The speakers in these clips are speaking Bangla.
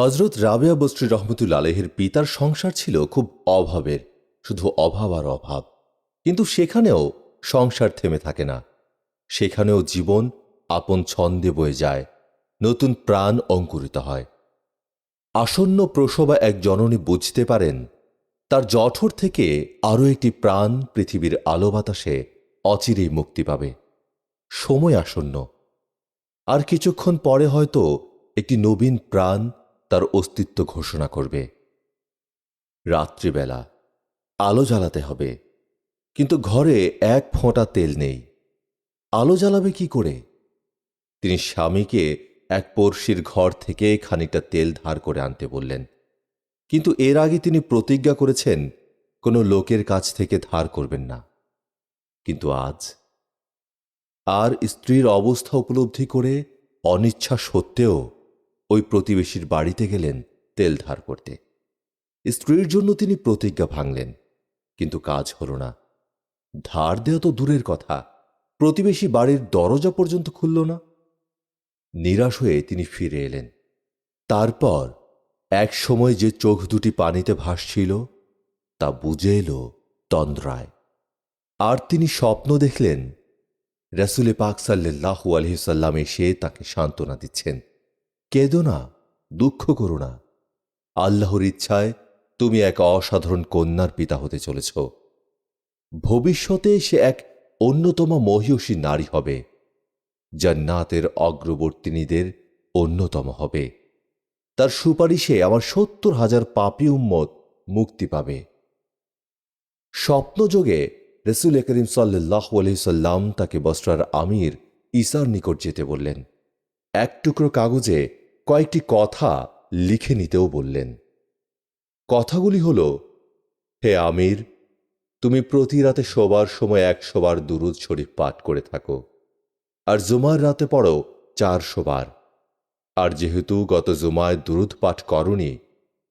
হজরত রাবেয়া বস্ত্রী রহমতুল আলহের পিতার সংসার ছিল খুব অভাবের, শুধু অভাব আর অভাব। কিন্তু সেখানেও সংসার থেমে থাকে না। সেখানেও জীবন আপন ছন্দে বয়ে যায়, নতুন প্রাণ অঙ্কুরিত হয়। আসন্ন প্রসবা এক জননী বুঝতে পারেন, তার জঠর থেকে আরও একটি প্রাণ পৃথিবীর আলো বাতাসে অচিরেই মুক্তি পাবে। সময় আসন্ন। আর কিছুক্ষণ পরে হয়তো একটি নবীন প্রাণ তার অস্তিত্ব ঘোষণা করবে। রাত্রিবেলা আলো জ্বালাতে হবে, কিন্তু ঘরে এক ফোঁটা তেল নেই। আলো জ্বালাবে কি করে? তিনি স্বামীকে এক পড়শির ঘর থেকে খানিকটা তেল ধার করে আনতে বললেন, কিন্তু এর আগে তিনি প্রতিজ্ঞা করেছেন, কোনো লোকের কাছ থেকে ধার করবেন না। কিন্তু আজ আর স্ত্রীর অবস্থা উপলব্ধি করে অনিচ্ছা সত্ত্বেও ওই প্রতিবেশীর বাড়িতে গেলেন তেল ধার করতে। স্ত্রীর জন্য তিনি প্রতিজ্ঞা ভাঙলেন, কিন্তু কাজ হল না। ধার দেওয়া তো দূরের কথা, প্রতিবেশী বাড়ির দরজা পর্যন্ত খুলল না। নিরাশ হয়ে তিনি ফিরে এলেন। তারপর এক সময় যে চোখ দুটি পানিতে ভাসছিল, তা বুঝে এলো তন্দ্রায়। আর তিনি স্বপ্ন দেখলেন, রসুলে পাক সাল্লাহু আলহিসাল্লাম এসে তাকে সান্ত্বনা দিচ্ছেন। কেঁদো না, দুঃখ করো না। আল্লাহর ইচ্ছায় তুমি এক অসাধারণ কন্যার পিতা হতে চলেছ। ভবিষ্যতে সে এক অন্যতম মহিয়সী নারী হবে, জান্নাতের অগ্রবর্তিনীদের অন্যতম হবে। তার সুপারিশে আমার সত্তর হাজার পাপি উম্মত মুক্তি পাবে। স্বপ্নযোগে রসুল করিম সাল্লাহ সাল্লাম তাকে বস্ত্রার আমির ঈসার নিকট যেতে বললেন। এক টুকরো কাগজে কয়েকটি কথা লিখে নিতেও বললেন। কথাগুলি হল, হে আমির, তুমি প্রতি রাতে শোবার সময় একশোবার দুরুদ শরীফ পাঠ করে থাকো, আর জুমার রাতে পড়ো চারশো বার আর যেহেতু গত জুমায় দুরুদ পাঠ করনি,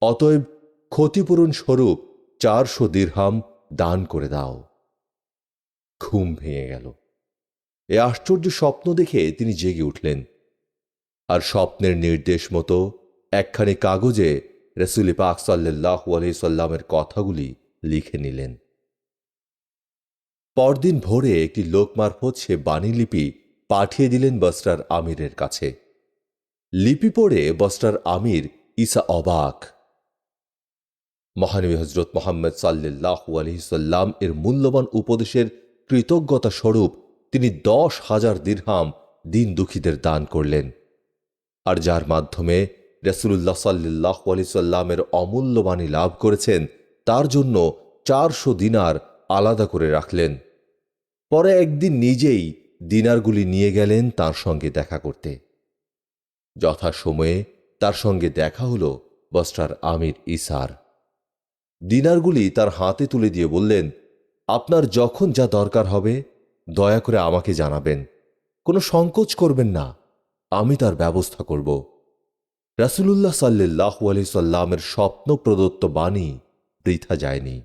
অতএব ক্ষতিপূরণ স্বরূপ চারশো দীর্হাম দান করে দাও। ঘুম ভেঙে গেল। এ আশ্চর্য স্বপ্ন দেখে তিনি জেগে উঠলেন। আর স্বপ্নের নির্দেশ মতো একখানি কাগজে রসুলি পাক সাল্লাহ সাল্লামের কথাগুলি লিখে নিলেন। পরদিন ভোরে একটি লোক মারফত সে বাণীলিপি পাঠিয়ে দিলেন বস্ত্রার আমিরের কাছে। লিপি পড়ে বস্ত্রার আমির ঈসা অবাক। মহানবী হজরত মোহাম্মদ সাল্লাহ আলহিসাল্লাম এর মূল্যবান উপদেশের কৃতজ্ঞতা স্বরূপ তিনি দশ হাজার দীর্হাম দিন দুঃখীদের দান করলেন। আর যার মাধ্যমে রসুল্লাহ সাল্লাহ আলিসাল্লামের অমূল্যবাণী লাভ করেছেন, তার জন্য চারশো দিনার আলাদা করে রাখলেন। পরে একদিন নিজেই দিনারগুলি নিয়ে গেলেন তার সঙ্গে দেখা করতে। যথাসময়ে তার সঙ্গে দেখা হল বস্টার আমির ইসার। দিনারগুলি তার হাতে তুলে দিয়ে বললেন, আপনার যখন যা দরকার হবে, দয়া করে আমাকে জানাবেন। কোনো সংকোচ করবেন না। আমি তার ব্যবস্থা করব। রাসুলুল্লাহ সাল্লাহ আলি সাল্লামের স্বপ্ন প্রদত্ত বাণী বৃথা যায়নি।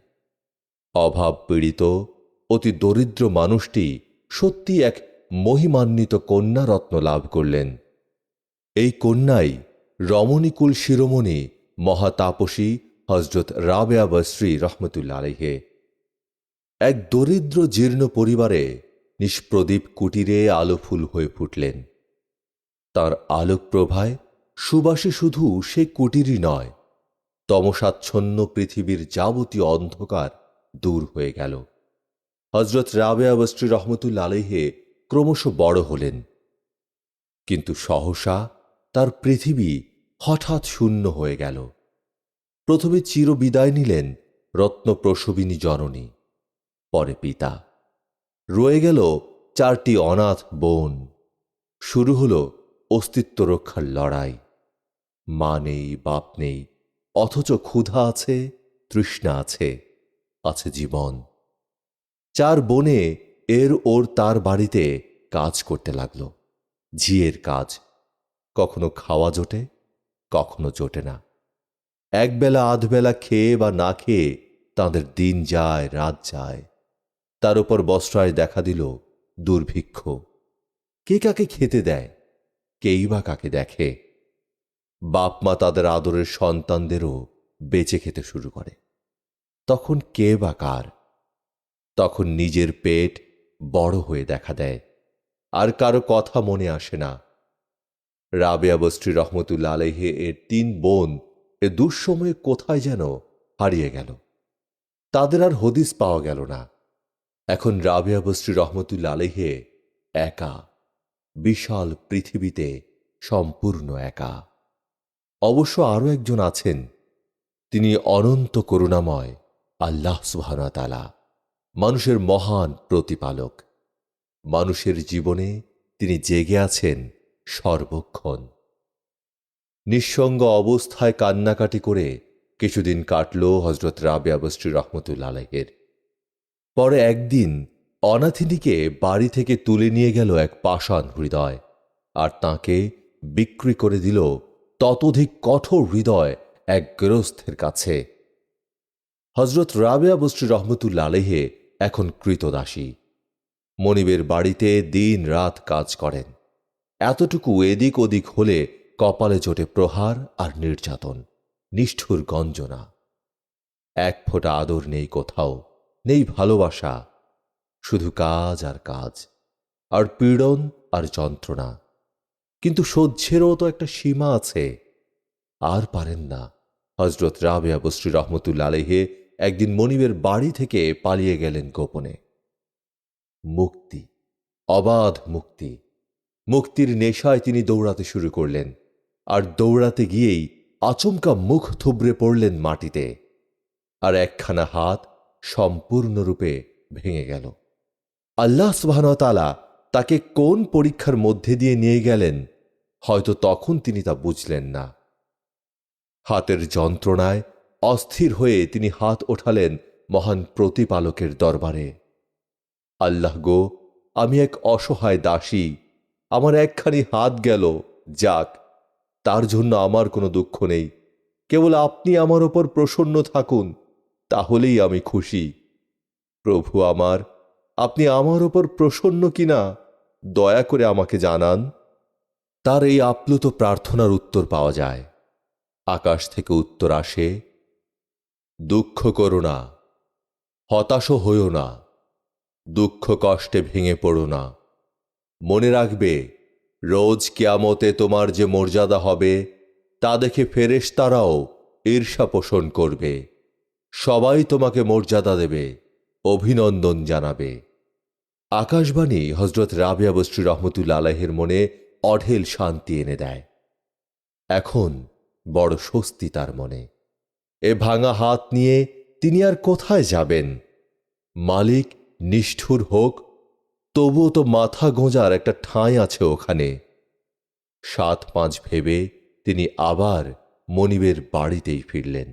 অভাব পীড়িত, অতি দরিদ্র মানুষটি সত্যি এক মহিমান্বিত কন্যা রত্ন লাভ করলেন। এই কন্যাই রমণীকুল শিরোমণি মহাতাপসী হজরত রাবেয়া বশ্রী রহমতুল্লা আলহে এক দরিদ্র, জীর্ণ পরিবারে নিষ্প্রদীপ কুটিরে আলো ফুল হয়ে ফুটলেন। তার আলোক প্রভায় সুবাসে শুধু সে কুটিরই নয়, তমসাচ্ছন্ন পৃথিবীর যাবতীয় অন্ধকার দূর হয়ে গেল। হজরত রাবেয়া বস্ত্রী রহমতুল্লা আলহে ক্রমশ বড় হলেন। কিন্তু সহসা তার পৃথিবী হঠাৎ শূন্য হয়ে গেল। প্রথমে চির বিদায় নিলেন রত্নপ্রসবিনী জননী, পরে পিতা। রয়ে গেল চারটি অনাথ বোন। শুরু হল অস্তিত্ব রক্ষার লড়াই। মা নেই, বাপ নেই, অথচ ক্ষুধা আছে, তৃষ্ণা আছে আছে জীবন। চার বনে এর ওর তার বাড়িতে কাজ করতে লাগল। ঝিয়ের কাজ। কখনো খাওয়া জোটে, কখনো জোটে না। একবেলা, আধবেলা খেয়ে বা না খেয়ে তাঁদের দিন যায়, রাত যায়। তার উপর বস্ত্রায় দেখা দিল দুর্ভিক্ষ। কে কাকে খেতে দেয়? কেই বা কাকে দেখে? বাপ মা তাদের আদরের সন্তানদেরও বেঁচে খেতে শুরু করে। তখন কে বা কার? তখন নিজের পেট বড় হয়ে দেখা দেয়, আর কারও কথা মনে আসে না। রাবেয়া বস্ত্রী রহমতুল্লা আলহে এর তিন বোন এ দুঃসময়ে কোথায় যেন হারিয়ে গেল। তাদের আর হদিস পাওয়া গেল না। এখন রাবেয়া বস্ত্রী রহমতুল্লা আলহে একা। বিশাল পৃথিবীতে সম্পূর্ণ একা। অবশ্য আরও একজন আছেন, তিনি অনন্ত করুণাময় আল্লাহ সুহানতালা মানুষের মহান প্রতিপালক। মানুষের জীবনে তিনি জেগে আছেন সর্বক্ষণ। নিঃসঙ্গ অবস্থায় কান্নাকাটি করে কিছুদিন কাটল হজরত রাবেয়া বস্ত্রী রহমতুল্লা আলহের পরে একদিন অনাথিনীকে বাড়ি থেকে তুলে নিয়ে গেল এক পাষাণ হৃদয়, আর তাকে বিক্রি করে দিল ততোধিক কঠোর হৃদয় এক গৃহস্থের কাছে। হজরত রাবেয়া বস্ত্রী রহমতুল্লা আলহে এখন কৃতদাসী। মনিবের বাড়িতে দিন রাত কাজ করেন। এতটুকু এদিক ওদিক হলে কপালে চটে প্রহার আর নির্যাতন, নিষ্ঠুর গঞ্জনা। এক ফোঁটা আদর নেই কোথাও, নেই ভালোবাসা শুধু কাজ আর কাজ, আর পীড়ন আর যন্ত্রণা। কিন্তু সহ্যেরও তো একটা সীমা আছে। আর পারেন না। হজরত রাবেয়া বস্রী রহমতুল্লা আলহে একদিন মনিবের বাড়ি থেকে পালিয়ে গেলেন গোপনে। মুক্তি, অবাধ মুক্তি। মুক্তির নেশায় তিনি দৌড়াতে শুরু করলেন, আর দৌড়াতে গিয়েই আচমকা মুখ থুবড়ে পড়লেন মাটিতে, আর একখানা হাত সম্পূর্ণরূপে ভেঙে গেল। আল্লাহ সুবাহতালা তাকে কোন পরীক্ষার মধ্যে দিয়ে নিয়ে গেলেন? হয়তো তখন তিনি তা বুঝলেন না। হাতের যন্ত্রণায় অস্থির হয়ে তিনি হাত ওঠালেন মহান প্রতিপালকের দরবারে। আল্লাহ গো, আমি এক অসহায় দাসী, আমার একখানি হাত গেল, যাক, তার জন্য আমার কোনো দুঃখ নেই। কেবল আপনি আমার ওপর প্রসন্ন থাকুন, তাহলেই আমি খুশি। প্রভু আমার আপনি আমার ওপর প্রসন্ন কিনা, দয়া করে আমাকে জানান। তার এই আপ্লুত প্রার্থনার উত্তর পাওয়া যায়। আকাশ থেকে উত্তর আসে, দুঃখ করো না হতাশ হইও না, দুঃখ কষ্টে ভেঙে পড়ো না। মনে রাখবে, রোজ কেয়ামতে তোমার যে মর্যাদা হবে, তা দেখে ফেরেশ তারাও ঈর্ষা পোষণ করবে। সবাই তোমাকে মর্যাদা দেবে। অভিনন্দন জানাবে। আকাশবাণী হজরত রাবিয়া বস্ত্রী রহমতুল্লা আলাহের মনে অঢেল শান্তি এনে দেয়। এখন বড় স্বস্তি তার মনে। এ ভাঙা হাত নিয়ে তিনি আর কোথায় যাবেন? মালিক নিষ্ঠুর হোক, তবুও তো মাথা গোঁজার একটা ঠাঁই আছে ওখানে। সাত পাঁচ ভেবে তিনি আবার মনিবের বাড়িতেই ফিরলেন।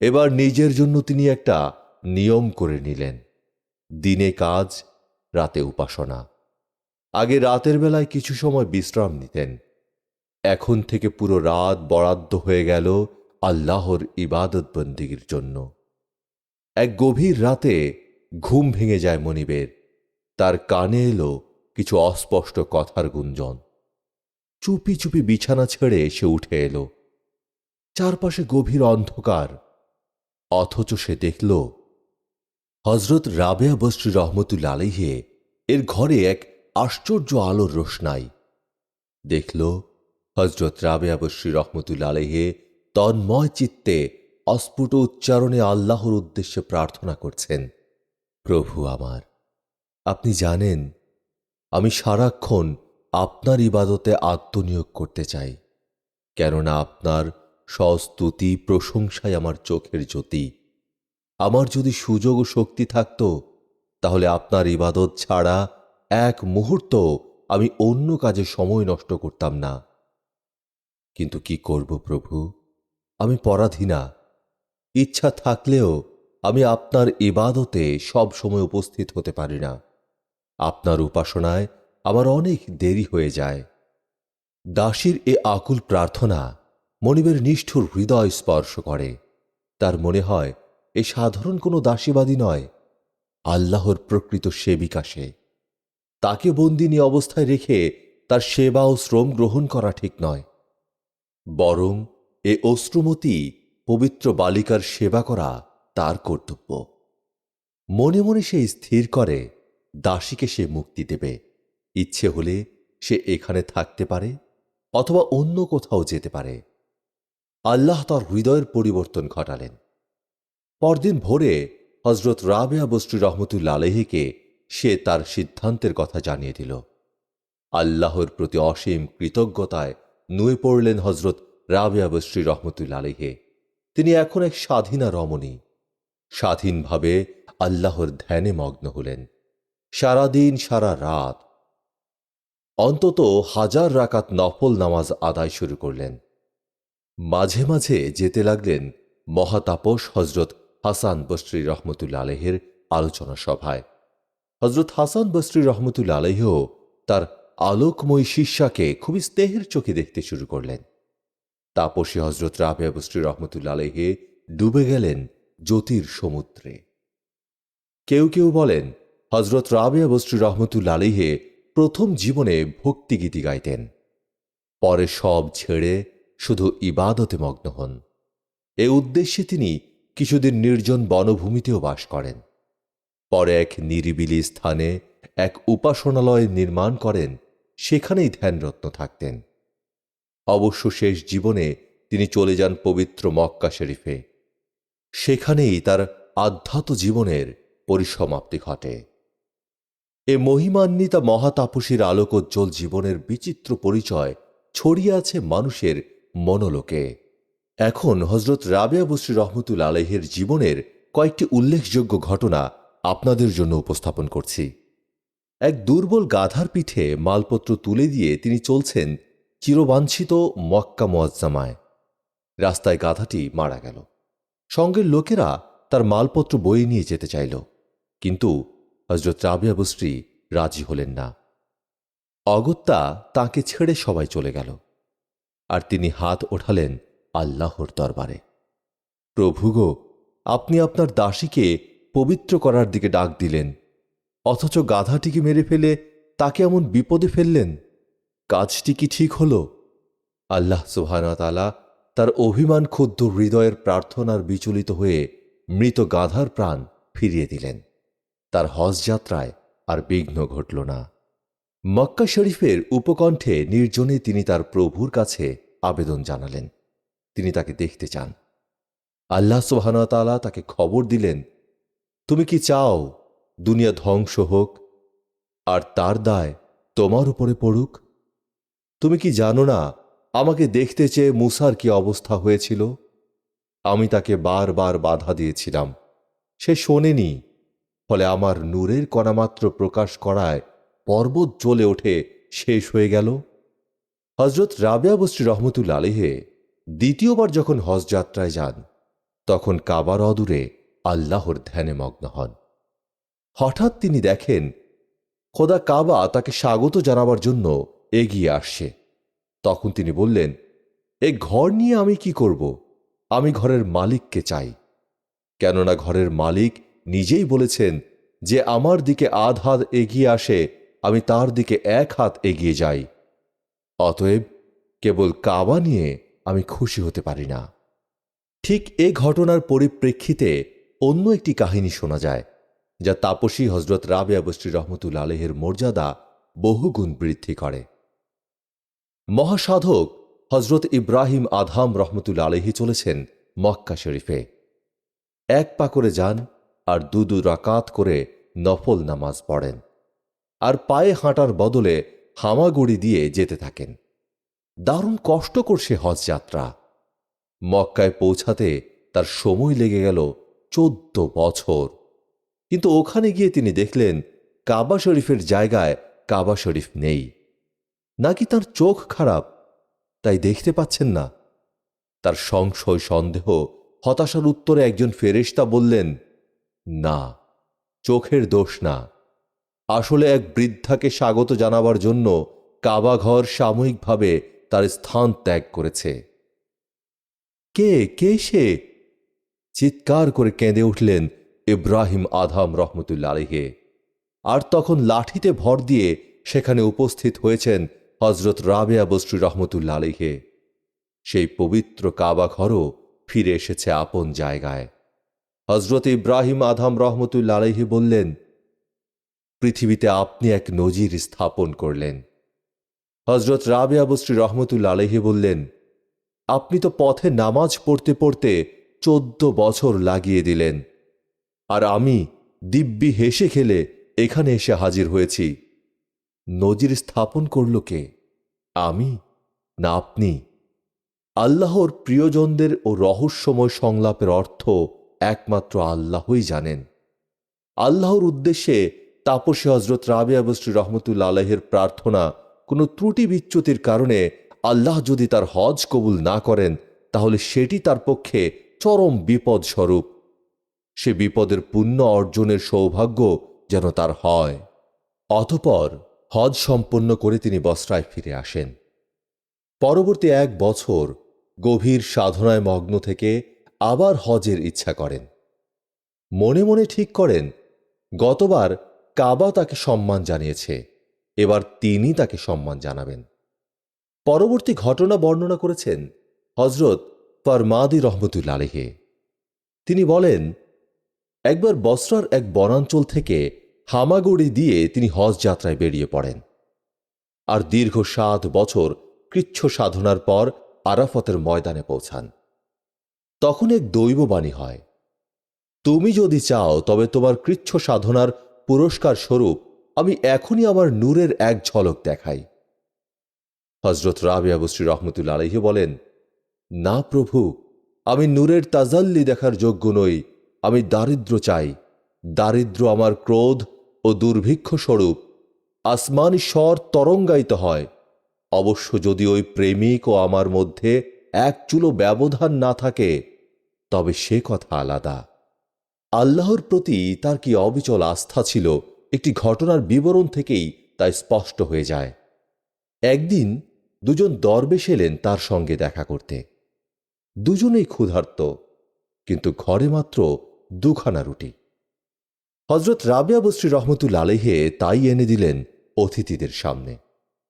এবার নিজের জন্য তিনি একটা নিয়ম করে নিলেন, দিনে কাজ, রাতে উপাসনা। আগে রাতের বেলায় কিছু সময় বিশ্রাম নিতেন। এখন থেকে পুরো রাত বরাদ্দ হয়ে গেল আল্লাহর ইবাদত বন্দিগির জন্য। এক গভীর রাতে ঘুম ভেঙে যায় মনিবের। তার কানে এলো কিছু অস্পষ্ট কথার গুঞ্জন। চুপি চুপি বিছানা ছেড়ে সে উঠে এলো। চারপাশে গভীর অন্ধকার। অথচ সে দেখল হজরত রাবেয়া বস্রী রহমতুল আলিহে এর ঘরে এক আশ্চর্য আলোর রোশনাই। দেখল হজরত রাবেয়া বস্রী রহমতুল্লা আলিহে তন্ময় চিত্তে অস্ফুট উচ্চারণে আল্লাহর উদ্দেশ্যে প্রার্থনা করছেন, প্রভু আমার, আপনি জানেন, আমি সারাক্ষণ আপনার ইবাদতে আত্মনিয়োগ করতে চাই, কেননা আপনার সস্তুতি প্রশংসায় আমার চোখের জ্যোতি। আমার যদি সুযোগ ও শক্তি থাকত, তাহলে আপনার ইবাদত ছাড়া এক মুহূর্ত আমি অন্য কাজে সময় নষ্ট করতাম না। কিন্তু কি করব প্রভু? আমি পরাধীনা ইচ্ছা থাকলেও আমি আপনার ইবাদতে সব সময় উপস্থিত হতে পারি না। আপনার উপাসনায় আমার অনেক দেরি হয়ে যায়। দাসীর এ আকুল প্রার্থনা মনিবের নিষ্ঠুর হৃদয় স্পর্শ করে। তার মনে হয় এ সাধারণ কোনো দাসীবাদী নয়। আল্লাহর প্রকৃত সেবিকা সে। তাকে বন্দিনী অবস্থায় রেখে তার সেবা ও শ্রম গ্রহণ করা ঠিক নয়। বরং এ অশ্রুমতী পবিত্র বালিকার সেবা করা তার কর্তব্য। মনে মনে সে স্থির করে, দাসীকে সে মুক্তি দেবে। ইচ্ছে হলে সে এখানে থাকতে পারে অথবা অন্য কোথাও যেতে পারে। আল্লাহ তার হৃদয়ের পরিবর্তন ঘটালেন। পরদিন ভোরে হজরত রাবেয়া বস্ত্রী রহমতুল্লা আলহিকে সে তার সিদ্ধান্তের কথা জানিয়ে দিল। আল্লাহর প্রতি অসীম কৃতজ্ঞতায় নুয়ে পড়লেন হজরত রাবেয়া বস্ত্রী রহমতুল্লা আলহে তিনি এখন এক স্বাধীনা রমণী। স্বাধীনভাবে আল্লাহর ধ্যানে মগ্ন হলেন। সারাদিন, সারা রাত অন্তত হাজার রাকাত নফল নামাজ আদায় শুরু করলেন। মাঝে মাঝে যেতে লাগলেন মহাতাপস হজরত হাসান বস্ত্রী রহমতুল্লা আলহের আলোচনা সভায়। হজরত হাসান বস্ত্রী রহমতুল্লা আলহেও তার আলোকময়ী শিষ্যাকে খুবই স্নেহের চোখে দেখতে শুরু করলেন। তাপসী হজরত রাবেয়া বস্ত্রী রহমতুল্লা আলহে ডুবে গেলেন জ্যোতির সমুদ্রে। কেউ কেউ বলেন হজরত রাবেয়া বস্ত্রী রহমতুল্লা আলহে প্রথম জীবনে ভক্তিগীতি গাইতেন। পরে সব ছেড়ে শুধু ইবাদতে মগ্ন হন। এ উদ্দেশ্যে তিনি কিছুদিন নির্জন বনভূমিতেও বাস করেন। পরে এক নিরিবিলি স্থানে এক উপাসনালয় নির্মাণ করেন, সেখানেই ধ্যানরত্ন থাকতেন। অবশ্য শেষ জীবনে তিনি চলে যান পবিত্র মক্কা শরীফে। সেখানেই তার আধ্যাত্ম জীবনের পরিসমাপ্তি ঘটে। এ মহিমান্বিতা মহাতাপসীর আলোকোজ্জ্বল জীবনের বিচিত্র পরিচয় ছড়িয়ে আছে মানুষের মনোলোকে। এখন হজরত রাবেয়া বসরি রহমতুল আলহের জীবনের কয়েকটি উল্লেখযোগ্য ঘটনা আপনাদের জন্য উপস্থাপন করছি। এক দুর্বল গাধার পিঠে মালপত্র তুলে দিয়ে তিনি চলছেন চিরবাঞ্ছিত মক্কা মোয়াজ্জামায় রাস্তায় গাধাটি মারা গেল। সঙ্গের লোকেরা তার মালপত্র বয়ে নিয়ে যেতে চাইল, কিন্তু হজরত রাবিয়া বস্রী রাজি হলেন না। অগত্যা তাকে ছেড়ে সবাই চলে গেল। আর তিনি হাত ওঠালেন আল্লাহর দরবারে। প্রভু গো, আপনি আপনার দাসীকে পবিত্র করার দিকে ডাক দিলেন, অথচ গাধাটিকে মেরে ফেলে তাকে এমন বিপদে ফেললেন? কাজটি কি ঠিক হল? আল্লাহ সুহানতালা তার অভিমান ক্ষুদ্ধ হৃদয়ের প্রার্থনার বিচলিত হয়ে মৃত গাধার প্রাণ ফিরিয়ে দিলেন। তার হজ যাত্রায় আর বিঘ্ন ঘটল না। মক্কা শরীফের উপকণ্ঠে নির্জনে তিনি তার প্রভুর কাছে আবেদন জানালেন। তিনি তাকে দেখতে চান। আল্লাহ সোহানতালা তাকে খবর দিলেন, তুমি কি চাও দুনিয়া ধ্বংস হোক আর তার দায় তোমার উপরে পড়ুক? তুমি কি জানো না আমাকে দেখতে চেয়ে মুসার কি অবস্থা হয়েছিল? আমি তাকে বারবার বাধা দিয়েছিলাম। সে শোনেনি, ফলে আমার নূরের কণামাত্র প্রকাশ করায় পর্বত জ্বলে ওঠে, শেষ হয়ে গেল। হজরত রাবেয়া বস্রী রহমতুল আলিহে দ্বিতীয়বার যখন হজ যাত্রায় যান, তখন কাবার অদূরে আল্লাহর ধ্যানে মগ্ন হন। হঠাৎ তিনি দেখেন, খোদা কাবা তাকে স্বাগত জানাবার জন্য এগিয়ে আসছে। তখন তিনি বললেন, এ ঘর নিয়ে আমি কি করব? আমি ঘরের মালিককে চাই। কেননা ঘরের মালিক নিজেই বলেছেন যে আমার দিকে আধ হাত এগিয়ে আসে, আমি তার দিকে এক হাত এগিয়ে যাই। অতএব কেবল কাবা নিয়ে আমি খুশি হতে পারি না। ঠিক এ ঘটনার পরিপ্রেক্ষিতে অন্য একটি কাহিনী শোনা যায়, যা তাপসী হজরত রাবে বস্রী রহমতুল আলহের মর্যাদা বহুগুণ বৃদ্ধি করে। মহাসাধক হজরত ইব্রাহিম আধাম রহমতুল আলহি চলেছেন মক্কা শরীফে। এক পা করে যান আর দু দু রাকাত করে নফল নামাজ পড়েন। আর পায়ে হাঁটার বদলে হামাগুড়ি দিয়ে যেতে থাকেন। দারুণ কষ্টকর সে হজ যাত্রা। মক্কায় পৌঁছাতে তার সময় লেগে গেল চোদ্দ বছর। কিন্তু ওখানে গিয়ে তিনি দেখলেন কাবা শরীফের জায়গায় কাবা শরীফ নেই। নাকি তার চোখ খারাপ, তাই দেখতে পাচ্ছেন না। তার সংশয়, সন্দেহ, হতাশার উত্তরে একজন ফেরেশতা বললেন, না, চোখের দোষ না। আসলে এক বৃদ্ধাকে স্বাগত জানাবার জন্য কাবাঘর সাময়িকভাবে তার স্থান ত্যাগ করেছে। কে কে সে? চিৎকার করে কেঁদে উঠলেন ইব্রাহিম আধাম রহমতুল্লা আলহে আর তখন লাঠিতে ভর দিয়ে সেখানে উপস্থিত হয়েছেন হজরত রাবেয়া বস্রী রহমতুল্লা আলহে সেই পবিত্র কাবা ঘরও ফিরে এসেছে আপন জায়গায়। হজরত ইব্রাহিম আধাম রহমতুল্লা আলহি বললেন, পৃথিবীতে আপনি এক নজির স্থাপন করলেন। হজরত রাবেয়া বস্রী রহমতুল্লা আলহি বললেন, আপনি তো পথে নামাজ পড়তে পড়তে চোদ্দ বছর লাগিয়ে দিলেন। আর আমি দিব্যি হেসে খেলে এখানে এসে হাজির হয়েছি। নজির স্থাপন করল কে? আমি না আপনি? আল্লাহর প্রিয়জনদের ও রহস্যময় সংলাপের অর্থ একমাত্র আল্লাহই জানেন। আল্লাহর উদ্দেশ্যে তাপসী হজরত রাবিয়া বস্রী রহমতুল্লা আলহের প্রার্থনা কোনো ত্রুটি বিচ্যুতির কারণে আল্লাহ যদি তার হজ কবুল না করেন, তাহলে সেটি তার পক্ষে চরম বিপদ স্বরূপ। সে বিপদের পুণ্য অর্জনের সৌভাগ্য যেন তার হয়। অতপর হজ সম্পন্ন করে তিনি বস্ত্রায় ফিরে আসেন। পরবর্তী এক বছর গভীর সাধনায় মগ্ন থেকে আবার হজের ইচ্ছা করেন। মনে মনে ঠিক করেন, গতবার কাবা তাকে সম্মান জানিয়েছে। এবার তিনি তাকে সম্মান জানাবেন। পরবর্তী ঘটনা বর্ণনা করেছেন হজরত ফরমাদি রহমতুল্লা আলহে তিনি বলেন, একবার বসরার এক বনাঞ্চল থেকে হামাগুড়ি দিয়ে তিনি হজ যাত্রায় বেরিয়ে পড়েন। আর দীর্ঘ সাত বছর কৃচ্ছ সাধনার পর আরাফতের ময়দানে পৌঁছান। তখন এক দৈববাণী হয়, তুমি যদি চাও তবে তোমার কৃচ্ছ সাধনার পুরস্কার স্বরূপ আমি এখনই আমার নূরের এক ঝলক দেখাই। হজরত রাবিয়া বশ্রী রহমতুল্লা আলহি বলেন, না প্রভু, আমি নূরের তাজাল্লি দেখার যোগ্য নই, আমি দারিদ্র চাই। দারিদ্র আমার ক্রোধ ও দুর্ভিক্ষ স্বরূপ। আসমানি স্বর তরঙ্গায়িত হয়। অবশ্য যদি ওই প্রেমিক ও আমার মধ্যে এক চুলো ব্যবধান না থাকে, তবে সে কথা আলাদা। আল্লাহর প্রতি তার কি অবিচল আস্থা ছিল একটি ঘটনার বিবরণ থেকেই তাই স্পষ্ট হয়ে যায়। একদিন দুজন দরবেশ এলেন তার সঙ্গে দেখা করতে। দুজনেই ক্ষুধার্ত, কিন্তু ঘরে মাত্র দুখানা রুটি। হজরত রাবিয়া বস্রী রহমতুল আলেহে তাই এনে দিলেন অতিথিদের সামনে।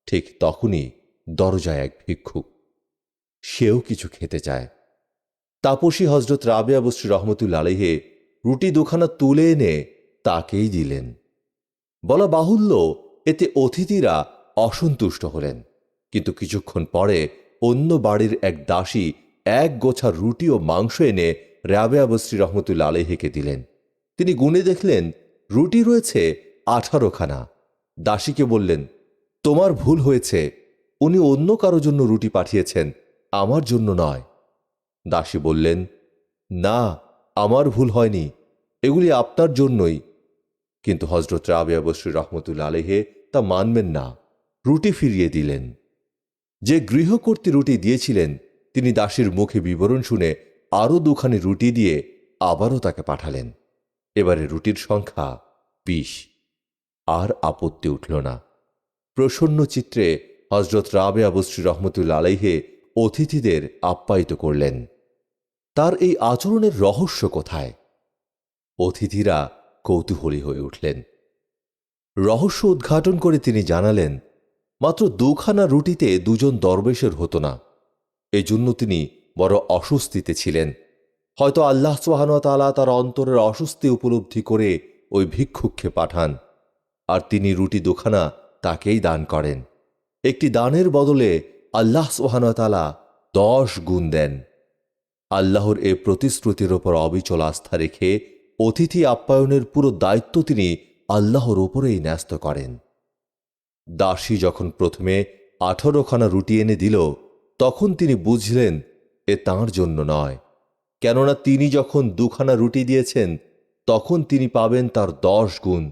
ঠিক তখনই দরজায় এক ভিক্ষুক, সেও কিছু খেতে চায়। তাপসী হজরত রাবিয়া বস্রী রহমতুল আলেহে রুটি দুখানা তুলে এনে তাকেই দিলেন। বলা বাহুল্য, এতে অতিথিরা অসন্তুষ্ট হলেন। কিন্তু কিছুক্ষণ পরে অন্য বাড়ির এক দাসী এক গোছা রুটি ও মাংস এনে রাবে আবশ্রী রহমতুল্লা আলহেকে দিলেন। তিনি গুনে দেখলেন, রুটি রয়েছে আঠারোখানা। দাসীকে বললেন, তোমার ভুল হয়েছে। উনি অন্য কারও জন্য রুটি পাঠিয়েছেন, আমার জন্য নয়। দাসী বললেন, না, আমার ভুল হয়নি। এগুলি আপনার জন্যই। কিন্তু হজরত রাবিয়া বশ্রী রহমতুল্লা আলহে তা মানবেন না, রুটি ফিরিয়ে দিলেন। যে গৃহকর্তী রুটি দিয়েছিলেন, তিনি দাসীর মুখে বিবরণ শুনে আরও দুখানি রুটি দিয়ে আবারও তাকে পাঠালেন। এবারে রুটির সংখ্যা বিশ। আর আপত্তি উঠল না। প্রসন্ন চিত্রে হজরত রাবে আবশ্রী রহমতুল্লা আলাইহে অতিথিদের আপ্যায়িত করলেন। তার এই আচরণের রহস্য কোথায়? অতিথিরা কৌতূহলী হয়ে উঠলেন। রহস্য উদ্ঘাটন করে তিনি জানালেন, মাত্র দুখানা রুটিতে দুজন দরবেশের হতো না। এজন্য তিনি বড় অস্বস্তিতে ছিলেন। হয়তো আল্লাহ সোহানতালা তার অন্তরের অস্বস্তি উপলব্ধি করে ওই ভিক্ষুককে পাঠান। আর তিনি রুটি দুখানা তাকেই দান করেন। একটি দানের বদলে আল্লাহ সোহানতালা দশ গুণ দেন। আল্লাহর এ প্রতিশ্রুতির ওপর অবিচল আস্থা রেখে অতিথি আপ্যায়নের পুরো দায়িত্ব তিনি আল্লাহর ওপরেই ন্যস্ত করেন। দাসী যখন প্রথমে আঠারোখানা রুটি এনে দিল, তখন তিনি বুঝলেন এ তাঁর জন্য নয়। কেননা তিনি যখন দুখানা রুটি দিয়েছেন, তখন তিনি পাবেন তার দশ গুণ,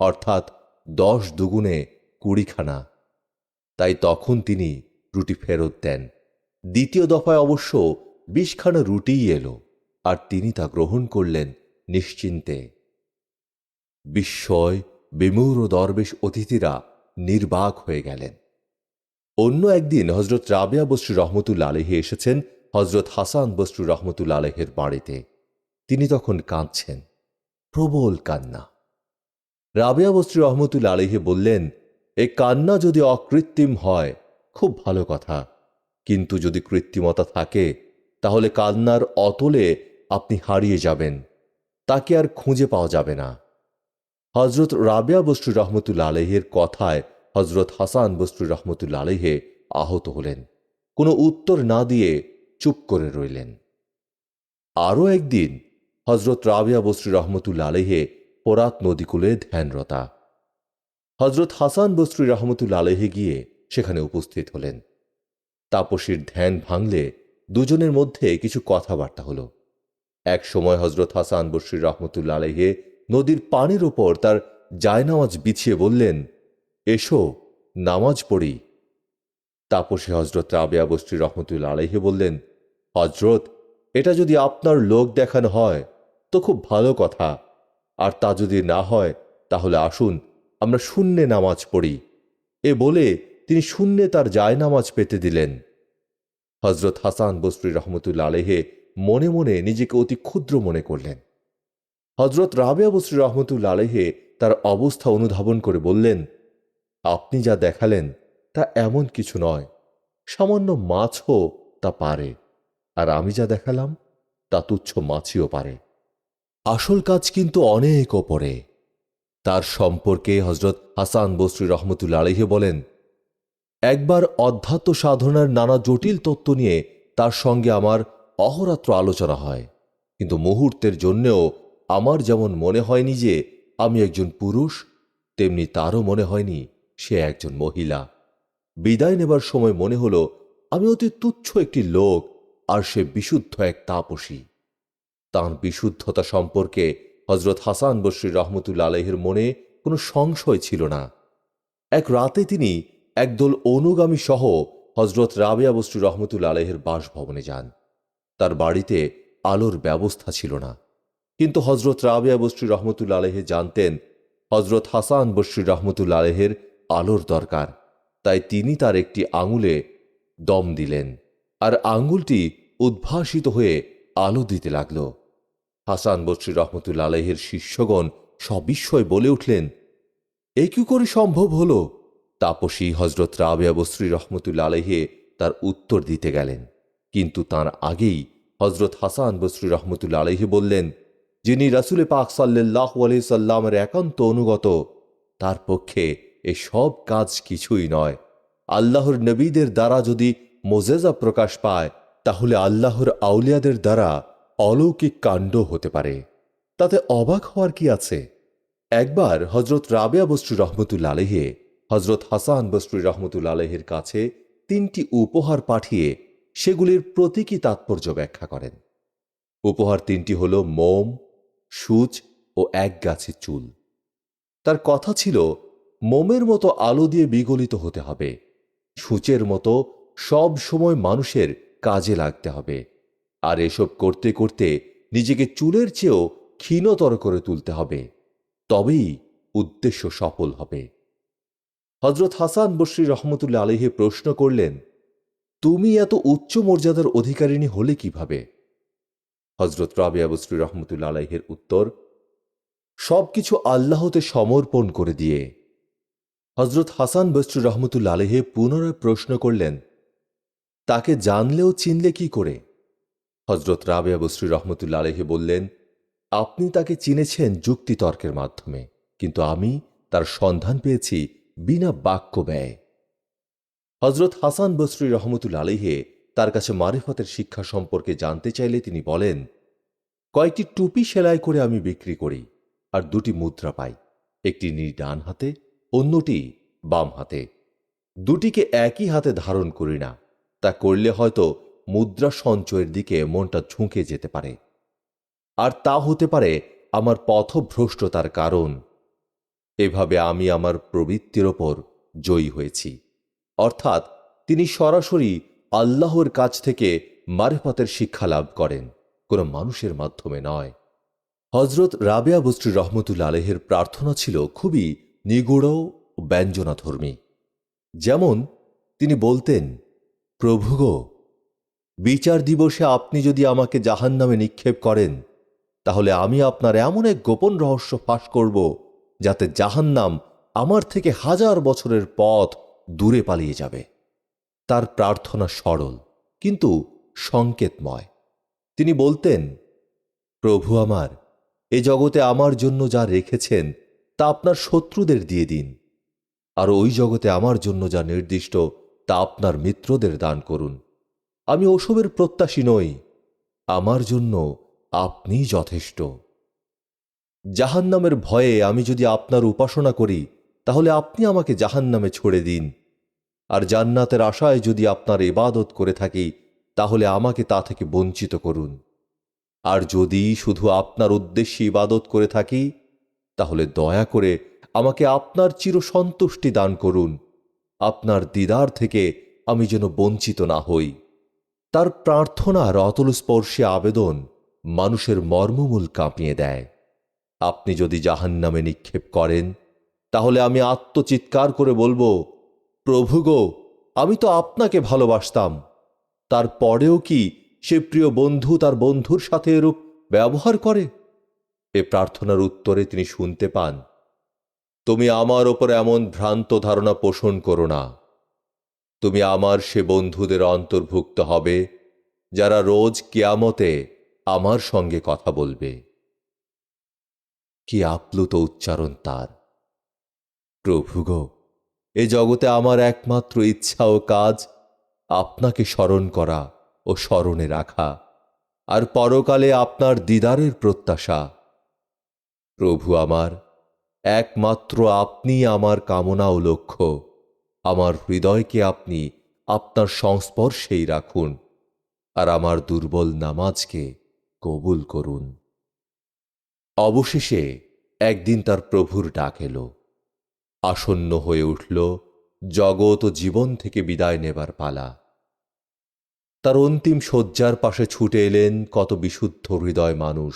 অর্থাৎ দশ দুগুণে কুড়িখানা। তাই তখন তিনি রুটি ফেরত দেন। দ্বিতীয় দফায় অবশ্য বিশখানা রুটিই এলো, আর তিনি তা গ্রহণ করলেন নিশ্চিন্তে। বিস্ময় বিমূর দরবেশ অতিথিরা নির্বাক হয়ে গেলেন। অন্য একদিন হজরত রাবিয়া বস্রী রহমতুল্লা আলহে এসেছেন হজরত হাসান বস্রু রহমতুল্লা আলহের বাড়িতে। তিনি তখন কাঁদছেন, প্রবল কান্না। রাবিয়া বস্রী রহমতুল্লা আলহে বললেন, এ কান্না যদি অকৃত্রিম হয়, খুব ভালো কথা। কিন্তু যদি কৃত্রিমতা থাকে, তাহলে কান্নার অতলে আপনি হারিয়ে যাবেন। তাকে আর খুঁজে পাওয়া যাবে না। হজরত রাবিয়া বস্ত্রী রহমতুল্লা আলহের কথায় হজরত হাসান বস্ত্রী রহমতুল্লা আলহে আহত হলেন। কোনো উত্তর না দিয়ে চুপ করে রইলেন। আরও একদিন হজরত রাবিয়া বস্রী রহমতুল্লা আলহে পরাত নদীকূলে ধ্যানরতা। হজরত হাসান বস্রী রহমতুল্লা আলহে গিয়ে সেখানে উপস্থিত হলেন। তাপসীর ধ্যান ভাঙলে দুজনের মধ্যে কিছু কথাবার্তা হলো। এক সময় হজরত হাসান বস্রী রহমতুল্লা আলহে নদীর পানির ওপর তার জায়নামাজ বিছিয়ে বললেন, এসো, নামাজ পড়ি। তাপসে হজরত রাবেয়া বস্রী রহমতুল্লা আলহে বললেন হজরত এটা যদি আপনার লোক দেখানো হয়, তো খুব ভালো কথা। আর তা যদি না হয়, তাহলে আসুন, আমরা শূন্যে নামাজ পড়ি। এ বলে তিনি শূন্যে তার জায়নামাজ পেতে দিলেন। হজরত হাসান বস্রী রহমতুল্লা আলেহে মনে মনে নিজেকে অতি ক্ষুদ্র মনে করলেন। হজরত রাবেয়া বস্রী রহমতুল্লা আলেহে তার অবস্থা অনুধাবন করে বললেন, আপনি যা দেখালেন তা এমন কিছু নয়। সামান্য মাছও তা পারে। আর আমি যা দেখালাম তা তুচ্ছ মাছিও পারে। আসল কাজ কিন্তু অনেক ওপরে। তার সম্পর্কে হজরত হাসান বস্রী রহমতুল্লা আলহে বলেন, একবার অধ্যাত্ম সাধনার নানা জটিল তত্ত্ব নিয়ে তার সঙ্গে আমার অহরাত্র আলোচনা হয়, কিন্তু মুহূর্তের জন্যেও আমার যেমন মনে হয়নি যে আমি একজন পুরুষ, তেমনি তারও মনে হয়নি সে একজন মহিলা। বিদায় নেবার সময় মনে হলো আমি অতি তুচ্ছ একটি লোক আর সে বিশুদ্ধ এক তাপসী। তাঁর বিশুদ্ধতা সম্পর্কে হজরত হাসান বসরি রহমতুল্লা আলহের মনে কোনো সংশয় ছিল না। এক রাতে তিনি একদল অনুগামী সহ হজরত রাবেয়া বসরি রহমতুল্লা আলহের বাসভবনে যান। তার বাড়িতে আলোর ব্যবস্থা ছিল না। কিন্তু হজরত রাবেয়া বসরি রহমতুল্লা আলহে জানতেন হজরত হাসান বসরি রহমতুল্লা আলহের আলোর দরকার। তাই তিনি তার একটি আঙুলে দম দিলেন আর আঙ্গুলটি উদ্ভাসিত হয়ে আলো দিতে লাগল। হাসান বসরি রহমতুল্লা আলহের শিষ্যগণ সবিস্ময় বলে উঠলেন, এ কি করে সম্ভব হল? তাপসী হজরত রাবিয়া বসরি রহমতুল্লা আলহে তার উত্তর দিতে গেলেন। কিন্তু তার আগেই হজরত হাসান বসরি রহমতুল্লা আলহে বললেন, যিনি রাসুলে পাক সাল্লাহ আলহি সাল্লামের একান্ত অনুগত, তার পক্ষে এ সব কাজ কিছুই নয়। আল্লাহর নবীদের দ্বারা যদি মোজেজা প্রকাশ পায়, তাহলে আল্লাহর আউলিয়াদের দ্বারা অলৌকিক কাণ্ড হতে পারে। তাতে অবাক হওয়ার কি আছে? একবার হজরত রাবেয়া বস্ত্রী রহমতুল্লা আলহে হজরত হাসান বস্ত্রী রহমতুল্লা আলহের কাছে তিনটি উপহার পাঠিয়ে সেগুলির প্রতীকী তাৎপর্য ব্যাখ্যা করেন। উপহার তিনটি হল মোম, সূচ ও এক গাছের চুল। তার কথা ছিল, মোমের মতো আলো দিয়ে বিগলিত হতে হবে। সূচের মতো সব সময় মানুষের কাজে লাগতে হবে। আর এসব করতে করতে নিজেকে চুলের চেয়েও ক্ষীণতর করে তুলতে হবে। তবেই উদ্দেশ্য সফল হবে। হজরত হাসান বসরি রহমতুল্লা আলহে প্রশ্ন করলেন তুমি এত উচ্চ মর্যাদার অধিকারিণী হলে কীভাবে? হজরত রাবিয়া বসরি রহমতুল্লা আলাইহের উত্তর, সবকিছু আল্লাহতে সমর্পণ করে দিয়ে। হজরত হাসান বস্ত্র রহমতুল্লা আলহে পুনরায় প্রশ্ন করলেন, তাকে জানলেও চিনলে কি করে? হজরত রাবেয়া বস্রী রহমতুল্লা আলহে বললেন, আপনি তাকে চিনেছেন যুক্তিতর্কের মাধ্যমে, কিন্তু আমি তার সন্ধান পেয়েছি বিনা বাক্য ব্যয়। হজরত হাসান বস্রী রহমতুল্লা আলহে তার কাছে মারিফতের শিক্ষা সম্পর্কে জানতে চাইলে তিনি বলেন, কয়েকটি টুপি সেলাই করে আমি বিক্রি করি আর দুটি মুদ্রা পাই, একটি নি ডান হাতে, অন্যটি বাম হাতে। দুটিকে একই হাতে ধারণ করি না, তা করলে হয়তো মুদ্রা সঞ্চয়ের দিকে মনটা ঝুঁকে যেতে পারে। আর তা হতে পারে আমার পথভ্রষ্টতার কারণ। এভাবে আমি আমার প্রবৃত্তির ওপর জয়ী হয়েছি। অর্থাৎ তিনি সরাসরি আল্লাহর কাছ থেকে মারেফতের শিক্ষা লাভ করেন, কোনো মানুষের মাধ্যমে নয়। হজরত রাবেয়া বস্ত্রী রহমতুল্লা আলহের প্রার্থনা ছিল খুবই নিগুড় ও ব্যঞ্জনাধর্মী। যেমন তিনি বলতেন প্রভুগ বিচার দিবসে আপনি যদি আমাকে জাহান নামে নিক্ষেপ করেন, তাহলে আমি আপনার এমন এক গোপন রহস্য ফাঁস করব যাতে জাহান্নাম আমার থেকে হাজার বছরের পথ দূরে পালিয়ে যাবে। তার প্রার্থনা সরল, কিন্তু সংকেতময়। তিনি বলতেন, প্রভু আমার, এ জগতে আমার জন্য যা রেখেছেন, তা আপনার শত্রুদের দিয়ে দিন। আর ওই জগতে আমার জন্য যা নির্দিষ্ট, তা আপনার মিত্রদের দান করুন। আমি ওসবের প্রত্যাশী নই, আমার জন্য আপনি যথেষ্ট। জাহান্নামের ভয়ে আমি যদি আপনার উপাসনা করি তাহলে আপনি আমাকে জাহান্নামে ছড়ে দিন। আর জান্নাতের আশায় যদি আপনার ইবাদত করে থাকি, তাহলে আমাকে তা থেকে বঞ্চিত করুন। আর যদি শুধু আপনার উদ্দেশ্যে ইবাদত করে থাকি, তাহলে দয়া করে আমাকে আপনার চির সন্তুষ্টি দান করুন। আপনার দিদার থেকে আমি যেন বঞ্চিত না হই। তার প্রার্থনার অতল স্পর্শে আবেদন মানুষের মর্মমূল কাঁপিয়ে দেয়। আপনি যদি জাহান্নামে নিক্ষেপ করেন তাহলে আমি আত্মচিৎকার করে বলব, প্রভু গো, আমি তো আপনাকে ভালোবাসতাম। তারপরেও কি সে প্রিয় বন্ধু তার বন্ধুর সাথে এরূপ ব্যবহার করে? এ প্রার্থনার উত্তরে তিনি শুনতে পান, তুমি আমার ওপর এমন ভ্রান্ত ধারণা পোষণ করো না। তুমি আমার সে বন্ধুদের অন্তর্ভুক্ত হবে, যারা রোজ কিয়ামতে আমার সঙ্গে কথা বলবে। কি আপ্লুত উচ্চারণ তার! প্রভু গো এ জগতে আমার একমাত্র ইচ্ছা ও কাজ আপনাকে স্মরণ করা ও স্মরণে রাখা, আর পরকালে আপনার দিদারের প্রত্যাশা। প্রভু আমার, একমাত্র আপনি আমার কামনা ও লক্ষ্য, আমার হৃদয়কে আপনি আপনার সংস্পর্শেই রাখুন, আর আমার দুর্বল নামাজকে কবুল করুন। অবশেষে একদিন তার প্রভুর ডাক এলো। আসন্ন হয়ে উঠল জগৎ ও জীবন থেকে বিদায় নেবার পালা। তার অন্তিম শয্যার পাশে ছুটে এলেন কত বিশুদ্ধ হৃদয় মানুষ।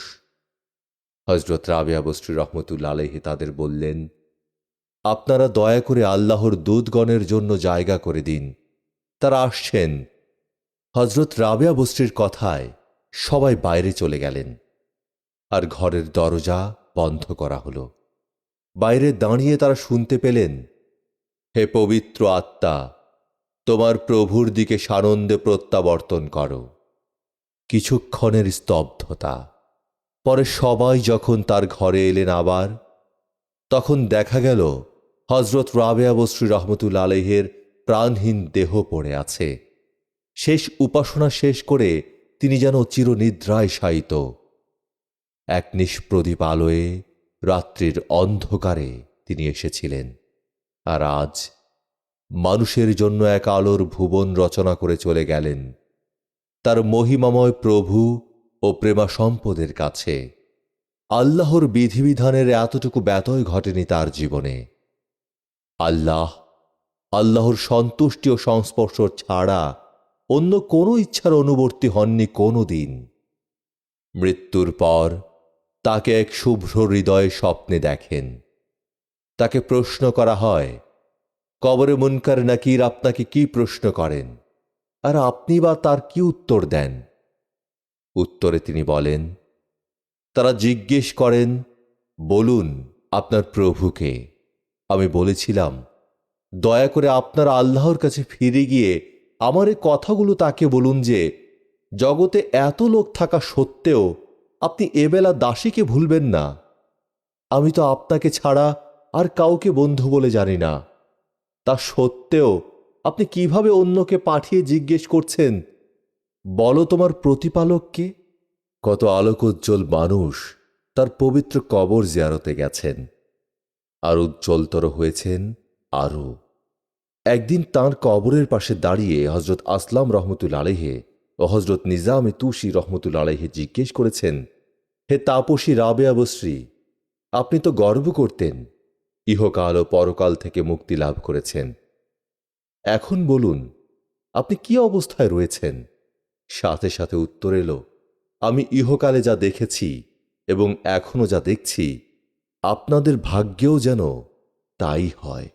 হজরত রাবিয়া বস্ত্রী রহমতুল্লা আলহি তাদের বললেন, আপনারা দয়া করে আল্লাহর দুধগণের জন্য জায়গা করে দিন। তারা আসছেন। হজরত রাবিয়া বস্ত্রীর কথায় সবাই বাইরে চলে গেলেন। আর ঘরের দরজা বন্ধ করা হলো। বাইরে দাঁড়িয়ে তারা শুনতে পেলেন, হে পবিত্র আত্মা, তোমার প্রভুর দিকে সানন্দে প্রত্যাবর্তন করো। কিছুক্ষণের স্তব্ধতা, পরে সবাই যখন তার ঘরে এলেন আবার, তখন দেখা গেল হজরত রাবেয়া বস্রী রহমতুল আলহের প্রাণহীন দেহ পড়ে আছে। শেষ উপাসনা শেষ করে তিনি যেন চিরনিদ্রায় শায়িত। এক নিষ্প্রদীপ আলোয়ে রাত্রির অন্ধকারে তিনি এসেছিলেন। আর আজ মানুষের জন্য এক আলোর ভুবন রচনা করে চলে গেলেন তার মহিমাময় প্রভু ও প্রেমা সম্পদের কাছে। আল্লাহর বিধিবিধানের এতটুকু ব্যতয় ঘটেনি তার জীবনে। আল্লাহ, আল্লাহর সন্তুষ্টি ও সংস্পর্শ ছাড়া অন্য কোনো ইচ্ছার অনুবর্তী হননি কোনো দিন মৃত্যুর পর তাকে এক শুভ্র হৃদয়ে স্বপ্নে দেখেন। তাকে প্রশ্ন করা হয়, কবরে মুনকার নাকির আপনাকে কি প্রশ্ন করেন? আর আপনি বা তার কি উত্তর দেন? উত্তরে তিনি বলেন, তারা জিজ্ঞেস করেন, বলুন, আপনার প্রভুকে। আমি বলেছিলাম, দয়া করে আপনার আল্লাহর কাছে ফিরে গিয়ে আমার কথাগুলো তাকে বলুন যে, জগতে এত লোক থাকা সত্ত্বেও আপনি এবেলা দাসীকে ভুলবেন না। আমি তো আপনাকে ছাড়া আর কাউকে বন্ধু বলে জানি না। তা সত্ত্বেও আপনি কীভাবে অন্যকে পাঠিয়ে জিজ্ঞেস করছেন? বলো তোমার প্রতিপালককে কত আলোকোজ্জ্বল মানুষ তার পবিত্র কবর জিয়ারতে গেছেন। আর উজ্জ্বলতর হয়েছেন আরও। একদিন তার কবরের পাশে দাঁড়িয়ে হজরত আসলাম রহমতুল আলেহে ও হজরত নিজামে তুষি রহমতুল আলেহে জিজ্ঞেস করেছেন, হে তাপসী রাবেয়া বশ্রী আপনি তো গর্ব করতেন, ইহকাল ও পরকাল থেকে মুক্তি লাভ করেছেন। এখন বলুন, আপনি কি অবস্থায় রয়েছেন? সাথে সাথে উত্তর এলো, আমি ইহকালে যা দেখেছি এবং এখনও যা দেখছি, আপনাদের ভাগ্যেও যেন তাই হয়।